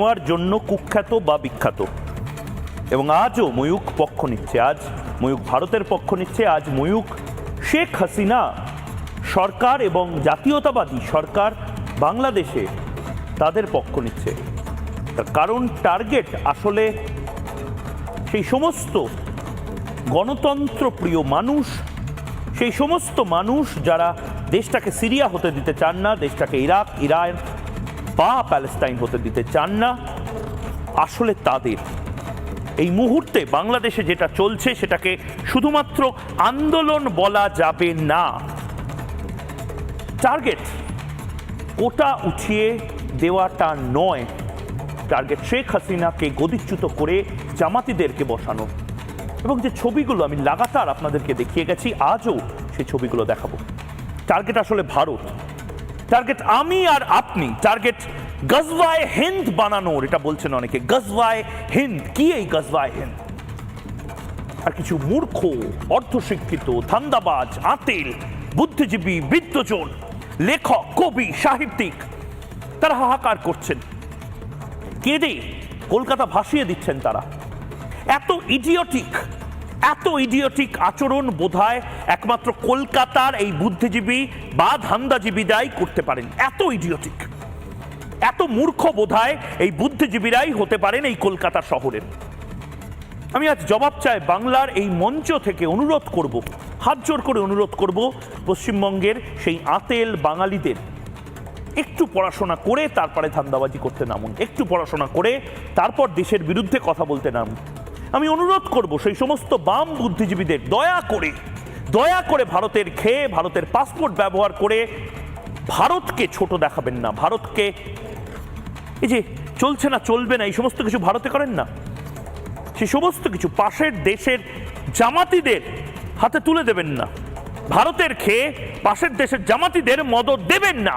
নেওয়ার জন্য কুখ্যাত বা বিখ্যাত। এবং আজও ময়ূক পক্ষ নিচ্ছে, আজ ময়ূক ভারতের পক্ষ নিচ্ছে, আজ ময়ূক শেখ হাসিনা সরকার এবং জাতীয়তাবাদী সরকার বাংলাদেশে তাদের পক্ষ নিচ্ছে। তার কারণ, টার্গেট আসলে সেই সমস্ত গণতন্ত্র প্রিয় মানুষ, সেই সমস্ত মানুষ যারা দেশটাকে সিরিয়া হতে দিতে চান না, দেশটাকে ইরাক, ইরান বা প্যালেস্তাইন হতে দিতে চান না। আসলে তাদের। এই মুহূর্তে বাংলাদেশে যেটা চলছে সেটাকে শুধুমাত্র আন্দোলন বলা যাবে না। টার্গেট কোটা উঠিয়ে দেওয়াটা নয়। টার্গেট শেখ হাসিনাকে গদিচ্যুত করে জামাতিদেরকে বসানো। এবং যে ছবিগুলো আমি লাগাতার আপনাদেরকে দেখিয়ে গেছি, আজও সেই ছবিগুলো দেখাবো। টার্গেট আসলে ভারত। টার্গেট আমি আর আপনি। টার্গেট গজওয়ায় হিন্দ বানানোর, এটা বলছেন অনেকে। গজওয়ায় হিন্দ কি এই গজওয়ায় হিন্দ আর কিছু মূর্খ, অর্ধশিক্ষিত, ধান্দাবাজ, আতেল, বুদ্ধিজীবী বিদ্যজন লেখক, কবি, সাহিত্যিক, তারা হাহাকার করছেন। কেঁদে কলকাতা ভাসিয়ে দিচ্ছেন তারা। এত ইডিয়টিক এত ইডিয়টিক আচরণ বোধহয় একমাত্র কলকাতার এই বুদ্ধিজীবী বা ধান্দাজীবীরাই করতে পারেন। এত ইডিয়টিক এত মূর্খ বোধহয় এই বুদ্ধিজীবীরাই হতে পারেন এই কলকাতা শহরের। আমি আজ জবাব চাই বাংলার এই মঞ্চ থেকে অনুরোধ করব, হাত জোর করে অনুরোধ করব পশ্চিমবঙ্গের সেই আতেল বাঙালিদের। একটু পড়াশোনা করে তারপরে ধান্দাবাজি করতে নামুন, একটু পড়াশোনা করে তারপর দেশের বিরুদ্ধে কথা বলতে নামুন। আমি অনুরোধ করব সেই সমস্ত বাম বুদ্ধিজীবীদের দয়া করে দয়া করে ভারতের খেয়ে, ভারতের পাসপোর্ট ব্যবহার করে ভারতকে ছোট দেখাবেন না। ভারতকে, এই যে চলছে না, চলবে না, এই সমস্ত কিছু ভারতে করেন না। সে সমস্ত কিছু পাশের দেশের জামাতিদের হাতে তুলে দেবেন না। ভারতের খেয়ে পাশের দেশের জামাতিদের মদত দেবেন না।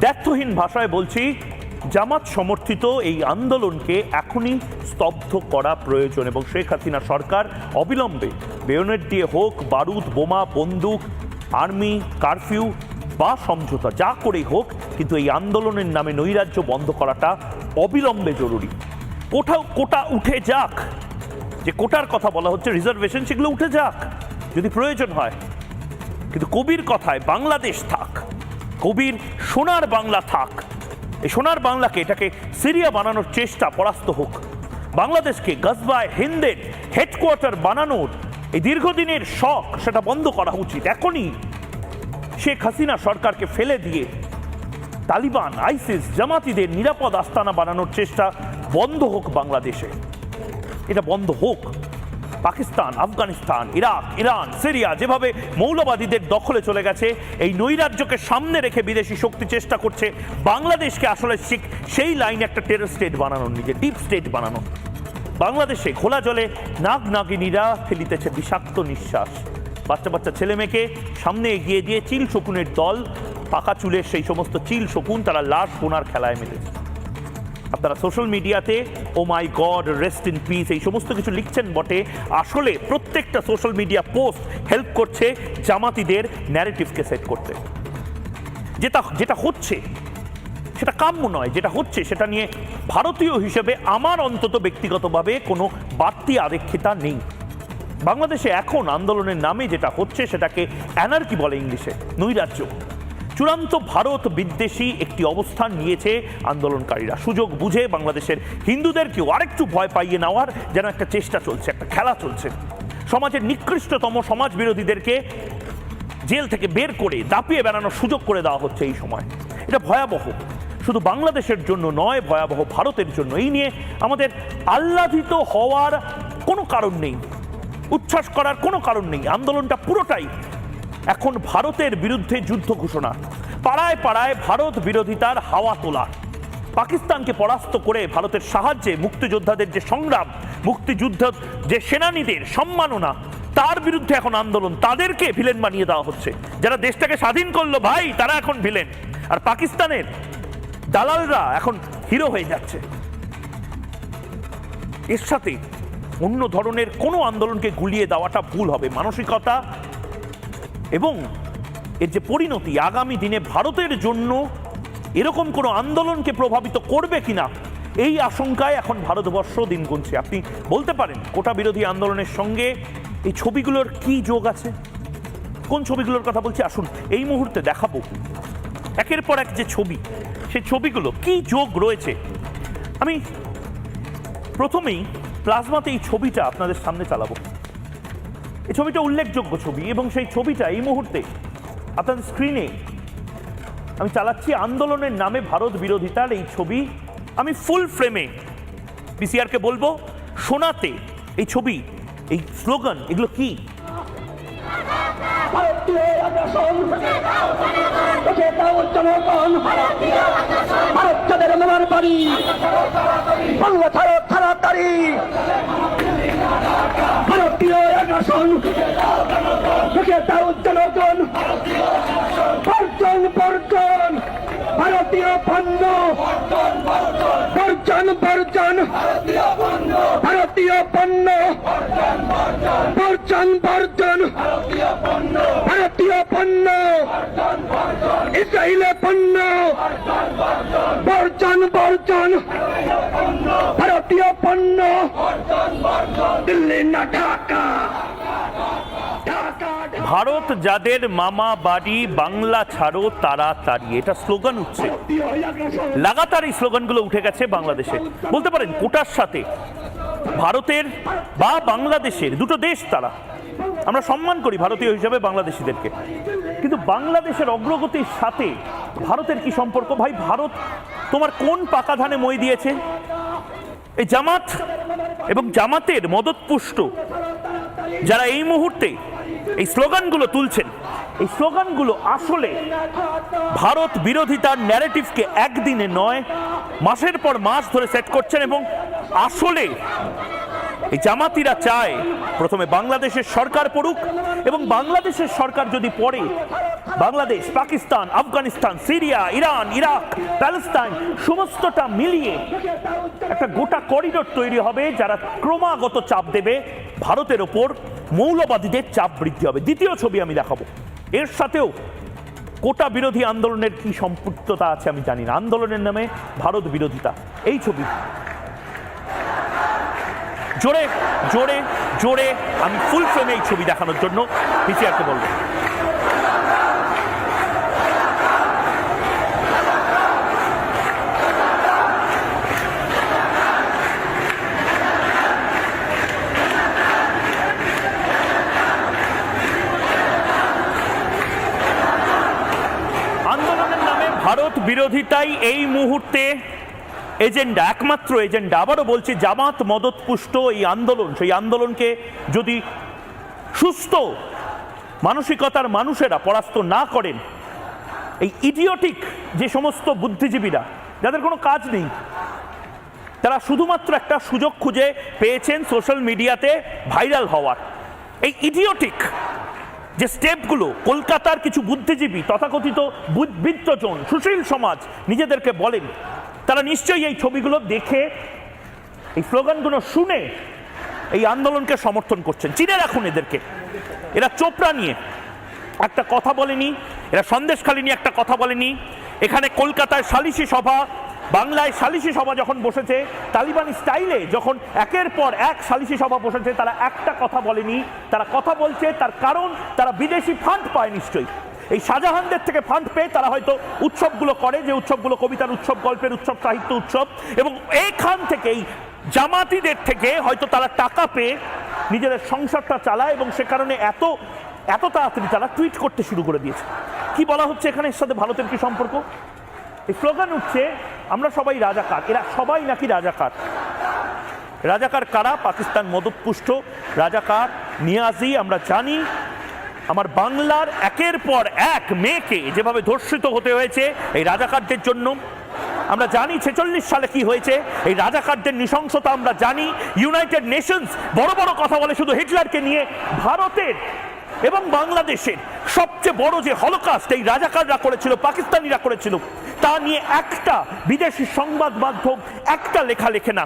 দ্ব্যর্থহীন ভাষায় বলছি জামাত সমর্থিত এই আন্দোলনকে এখনই স্তব্ধ করা প্রয়োজন এবং শেখ হাসিনা সরকার অবিলম্বে বেয়নেট দিয়ে হোক, বারুদ, বোমা, বন্দুক, আর্মি, কারফিউ বা সমঝোতা, যা করেই হোক, কিন্তু এই আন্দোলনের নামে নৈরাজ্য বন্ধ করাটা অবিলম্বে জরুরি। কোথাও কোটা উঠে যাক। যে কোটার কথা বলা হচ্ছে রিজার্ভেশন সেগুলো উঠে যাক, যদি প্রয়োজন হয়। কিন্তু কবির কথায় বাংলাদেশ থাক, কবির সোনার বাংলা থাক। এই সোনার বাংলাকে এটাকে সিরিয়া বানানোর চেষ্টা পরাস্ত হোক। বাংলাদেশকে গজবায় হিন্দের হেডকোয়ার্টার বানানোর এই দীর্ঘদিনের শখ সেটা বন্ধ করা উচিত। এখনই শেখ হাসিনা সরকারকে ফেলে দিয়ে তালিবান, আইসিস জামাতিদের নিরাপদ আস্তানা বানানোর চেষ্টা বন্ধ হোক বাংলাদেশে। এটা বন্ধ হোক। Pakistan, Afghanistan, Iraq, Iran, Syria যেভাবে মৌলবাদীদের দখলে চলে গেছে, এই নৈরাজ্যকে সামনে রেখে বিদেশি শক্তি চেষ্টা করছে, বাংলাদেশকে আসলে সেই লাইনে একটা টেরর স্টেট বানানোর নিজে ডিপ স্টেট বানানো বাংলাদেশে খোলা জলে নাগ নাগিনীরা ফেলিতেছে বিষাক্ত নিঃশ্বাস। বাচ্চা বাচ্চা ছেলে মেয়েকে সামনে এগিয়ে দিয়ে চিল শকুনের দল, পাকা চুলের সেই সমস্ত চিল শকুন তারা লাশ বোনার খেলায় মেতেছে আপনারা সোশ্যাল মিডিয়াতে ও my god rest in peace এই সমস্ত কিছু লিখছেন বটে। আসলে প্রত্যেকটা সোশ্যাল মিডিয়া পোস্ট হেল্প করছে জামাতিদের ন্যারেটিভকে সেট করতে। যেটা যেটা হচ্ছে, সেটা কাম্য নয়, যেটা হচ্ছে, সেটা নিয়ে ভারতীয় হিসেবে আমার অন্তত ব্যক্তিগতভাবে কোনো বাড়তি আরেক্ষিতা নেই। বাংলাদেশে এখন আন্দোলনের নামে যেটা হচ্ছে, সেটাকে অ্যানার্কি বলে ইংলিশে, নৈরাজ্য। চূড়ান্ত ভারত বিদ্বেষী একটি অবস্থান নিয়েছে আন্দোলনকারীরা। সুযোগ বুঝে বাংলাদেশের হিন্দুদেরকেও আরেকটু ভয় পাইয়ে নেওয়ার যেন একটা চেষ্টা চলছে, একটা খেলা চলছে। সমাজের নিকৃষ্টতম সমাজ বিরোধীদেরকে জেল থেকে বের করে দাপিয়ে বেড়ানোর সুযোগ করে দেওয়া হচ্ছে এই সময়। এটা ভয়াবহ। শুধু বাংলাদেশের জন্য নয়, ভয়াবহ ভারতের জন্য। এই নিয়ে আমাদের আহ্লাদিত হওয়ার কোনো কারণ নেই। উচ্ছ্বাস করার কোনো কারণ নেই। আন্দোলনটা পুরোটাই এখন ভারতের বিরুদ্ধে যুদ্ধ ঘোষণা। পাড়ায় পাড়ায় ভারত বিরোধিতার হাওয়া তোলা। পাকিস্তানকে পরাস্ত করে ভারতের সাহায্যে মুক্তিযোদ্ধাদের যে সংগ্রাম, মুক্তিযুদ্ধ, যে সেনানীদের সম্মাননা, তার বিরুদ্ধে এখন আন্দোলন। তাদেরকে ভিলেন বানিয়ে দেওয়া হচ্ছে। যারা দেশটাকে স্বাধীন করল, ভাই, তারা এখন ভিলেন আর পাকিস্তানের দালালরা এখন হিরো হয়ে যাচ্ছে। এর সাথে অন্য ধরনের কোনো আন্দোলনকে গুলিয়ে দেওয়াটা ভুল হবে। মানসিকতা এবং এর যে পরিণতি আগামী দিনে ভারতের জন্য এরকম কোনো আন্দোলনকে প্রভাবিত করবে কিনা, এই আশঙ্কায় এখন ভারতবর্ষ দিন গুনছে। আপনি বলতে পারেন, কোটা বিরোধী আন্দোলনের সঙ্গে এই ছবিগুলোর কি যোগ আছে? কোন ছবিগুলোর কথা বলছি? আসুন, এই মুহূর্তে দেখাবো। একের পর এক যে ছবি, সেই ছবিগুলো কি যোগ রয়েছে? আমি প্রথমেই প্লাজমাতে এই ছবিটা আপনাদের সামনে চালাবো। এই ছবিটা উল্লেখযোগ্য ছবি এবং সেই ছবিটা এই মুহূর্তে আপনাদের স্ক্রিনে আমি চালাচ্ছি। আন্দোলনের নামে ভারত বিরোধিতার এই ছবি। আমি ফুল ফ্রেমে পিসিআরকে বলব শোনাতে এই ছবি এই স্লোগান এগুলো কি? ভারতীয় আগ্রাসন তোকে দাও জনগণ বর্জন বর্জন, ভারতীয় পণ্য, বর্জন বর্জন, ভারতীয় পণ্য, বর্জন বর্জন, ভারতীয় পণ্য ইসরায়েলের পণ্য, বর্জন বর্জন, ভারতীয় পণ্য দিল্লি না ঢাকা ভারত যাদের মামা বাড়ি, বাংলা ছাড়ো, তারা তাড়াতাড়ি এটা স্লোগান উঠছে লাগাতার এই স্লোগানগুলো উঠে গেছে বাংলাদেশে। বলতে পারেন, কোটার সাথে ভারতের বা বাংলাদেশের দুটো দেশ তারা। আমরা সম্মান করি ভারতীয় হিসাবে বাংলাদেশিদেরকে। কিন্তু বাংলাদেশের অগ্রগতির সাথে ভারতের কি সম্পর্ক? ভাই, ভারত তোমার কোন পাকা ধানে মই দিয়েছে? এই জামাত এবং জামাতের মদতপুষ্ট যারা এই মুহূর্তে এই স্লোগানগুলো তুলছেন। এই স্লোগানগুলো আসলে ভারত বিরোধিতার ন্যারেটিভকে একদিনে নয়, মাসের পর মাস ধরে সেট করছেন এবং আসলে এই জামাতিরা চায় প্রথমে বাংলাদেশের সরকার পড়ুক এবং বাংলাদেশের সরকার যদি পড়ে, Bangladesh, Pakistan, Afghanistan, Syria, Iran, Iraq, Palestine, সমস্তটা মিলিয়ে একটা গোটা করিডোর তৈরি হবে যারা ক্রমাগত চাপ দেবে। ভারতের ওপর মৌলবাদীদের চাপ বৃদ্ধি হবে। দ্বিতীয় ছবি আমি দেখাবো। এর সাথেও কোটা বিরোধী আন্দোলনের কি সম্পৃক্ততা আছে আমি জানি না। আন্দোলনের নামে ভারত বিরোধিতা। এই ছবি। জোরে জোরে জোরে আমি ফুল ফ্রেমে এই ছবি দেখানোর জন্য পিছিয়ারকে বলব আন্দোলনের নামে ভারত বিরোধিতাই এই মুহূর্তে এজেন্ডা, একমাত্র এজেন্ডা। আবারও বলছি, জামাত মদতপুষ্ট এই আন্দোলন। সেই আন্দোলনকে যদি সুস্থ মানসিকতার মানুষেরা পরাস্ত না করেন, এই ইডিওটিক যে সমস্ত বুদ্ধিজীবীরা, যাদের কোনো কাজ নেই, তারা শুধুমাত্র একটা সুযোগ খুঁজে পেয়েছেন সোশ্যাল মিডিয়াতে ভাইরাল হওয়ার। এই ইডিওটিক যে স্টেপগুলো কলকাতার কিছু বুদ্ধিজীবী তথাকথিত বিত্তজন সুশীল সমাজ নিজেদেরকে বলেন, তারা নিশ্চয়ই এই ছবিগুলো দেখে, এই স্লোগানগুলো শুনে এই আন্দোলনকে সমর্থন করছেন। চিনে রাখুন এদেরকে। এরা চোপড়া নিয়ে একটা কথা বলেনি, এরা সন্দেশখালী নিয়ে একটা কথা বলেনি। এখানে কলকাতায় সালিশি সভা বাংলায় সালিশি সভা যখন বসেছে, তালিবান স্টাইলে যখন একের পর এক সালিশি সভা বসেছে, তারা একটা কথা বলেনি, তারা কথা বলছে, তার কারণ তারা বিদেশি ফান্ড পায় নিশ্চয়ই। এই শাহজাহানদের থেকে ফান্ড পেয়ে তারা হয়তো উৎসবগুলো করে, যে উৎসবগুলো কবিতার উৎসব, গল্পের উৎসব, সাহিত্য উৎসব, এবং এইখান থেকেই জামাতিদের থেকে হয়তো তারা টাকা পেয়ে নিজেদের সংসারটা চালায়, এবং সে কারণে এত এত তাড়াতাড়ি তারা টুইট করতে শুরু করে দিয়েছে। কি বলা হচ্ছে এখানে এর সাথে ভারতের কি সম্পর্ক? এই স্লোগান উঠছে আমরা সবাই রাজাকার। এরা সবাই নাকি রাজাকার। রাজাকার কারা? পাকিস্তান মদতপুষ্ট রাজাকার নিয়াজি, আমরা জানি। আমার বাংলার একের পর এক মেয়েকে যেভাবে ধর্ষিত হতে হয়েছে এই রাজাকারদের জন্য। আমরা জানি ছেচল্লিশ সালে কি হয়েছে। এই রাজাকারদের নৃশংসতা আমরা জানি। ইউনাইটেড নেশনস বড় বড় কথা বলে শুধু হিটলারকে নিয়ে। ভারতের এবং বাংলাদেশের সবচেয়ে বড় যে হলোকাস্ট এই রাজাকাররা করেছিল, পাকিস্তানিরা করেছিল তা নিয়ে একটা বিদেশি সংবাদ মাধ্যম একটা লেখা লেখে না।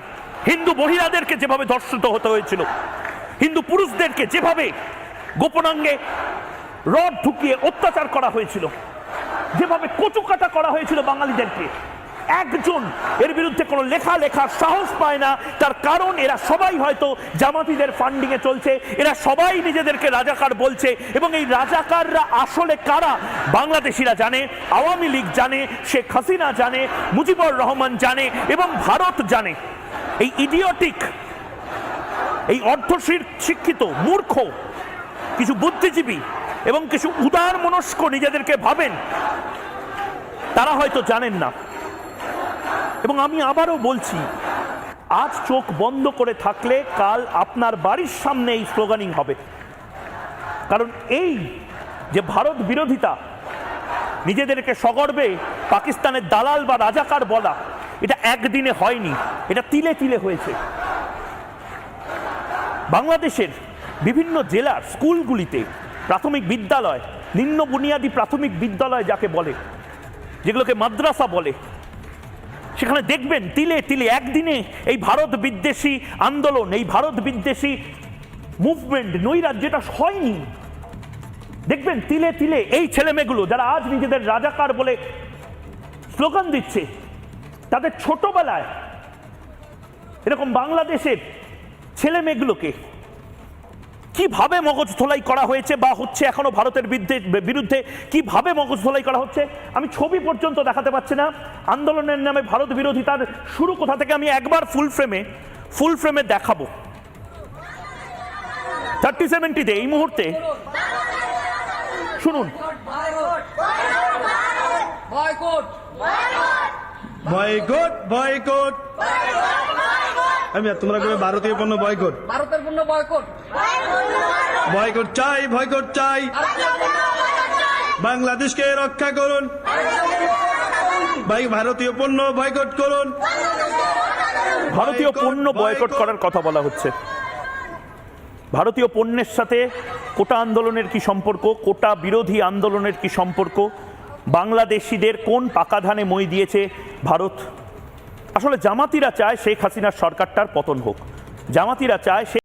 হিন্দু মহিলাদেরকে যেভাবে ধর্ষিত হতে হয়েছিল, হিন্দু পুরুষদেরকে যেভাবে গোপনাঙ্গে রড ঢুকিয়ে অত্যাচার করা হয়েছিল, যেভাবে কচুকাটা করা হয়েছিল বাঙালিদেরকে একজন। এর বিরুদ্ধে কোনো লেখা লেখার সাহস পায় না। তার কারণ, এরা সবাই হয়তো জামাতিদের ফান্ডিংয়ে চলছে। এরা সবাই নিজেদেরকে রাজাকার বলছে। এবং এই রাজাকাররা আসলে কারা? বাংলাদেশিরা জানে, আওয়ামী লীগ জানে, শেখ হাসিনা জানে, মুজিবুর রহমান জানে, এবং ভারত জানে। এই ইডিওটিক এই অর্ধ শিক্ষিত, মূর্খ, কিছু বুদ্ধিজীবী এবং কিছু উদার মনস্ক নিজেদেরকে ভাবেন, তারা হয়তো জানেন না। এবং আমি আবারও বলছি, আজ চোখ বন্ধ করে থাকলে কাল আপনার বাড়ির সামনে এই স্লোগানিং হবে। কারণ এই যে ভারত বিরোধিতা, নিজেদেরকে সগর্বে পাকিস্তানের দালাল বা রাজাকার বলা, এটা একদিনে হয়নি, এটা তিলে তিলে হয়েছে। বাংলাদেশের বিভিন্ন জেলার স্কুলগুলিতে প্রাথমিক বিদ্যালয়, নিম্ন বুনিয়াদী প্রাথমিক বিদ্যালয় যাকে বলে, যেগুলোকে মাদ্রাসা বলে সেখানে দেখবেন তিলে তিলে একদিনে এই ভারত বিদ্বেষী আন্দোলন, এই ভারত বিদ্বেষী মুভমেন্ট নৈরাজ্য যেটা হয়নি। দেখবেন তিলে তিলে এই ছেলেমেয়েগুলো যারা আজ নিজেদের রাজাকার বলে স্লোগান দিচ্ছে, তাদের ছোটবেলায় এরকম বাংলাদেশের ছেলে মেয়েগুলোকে কীভাবে মগজ ধোলাই করা হয়েছে বা হচ্ছে এখনও ভারতের বিরুদ্ধে বিরুদ্ধে কীভাবে মগজ ধোলাই করা হচ্ছে? আমি ছবি পর্যন্ত দেখাতে পাচ্ছি না। আন্দোলনের নামে ভারত বিরোধিতার শুরু কোথা থেকে আমি একবার ফুল ফ্রেমে ফুল ফ্রেমে দেখাবো। থার্টি সেভেন্টিতে এই মুহূর্তে শুনুন। বয়কট। Boycott boycott. আমি আর তোমরা কবে ভারতীয় পণ্য বয়কট। ভারতের পণ্য বয়কট। বয়কট চাই বয়কট চাই। বাংলাদেশকে রক্ষা করুন। ভাই ভারতীয় পণ্য বয়কট করুন। ভারতীয় পণ্য বয়কট করার কথা বলা হচ্ছে। ভারতীয় পণ্যের সাথে কোটা আন্দোলনের কি সম্পর্ক কোটা বিরোধী আন্দোলনের কি সম্পর্ক? বাংলাদেশিদের কোন পাকাধানে মই দিয়েছে ভারত? আসলে জামাতিরা চায় শেখ হাসিনার সরকারটার পতন হোক। জামাতিরা চায়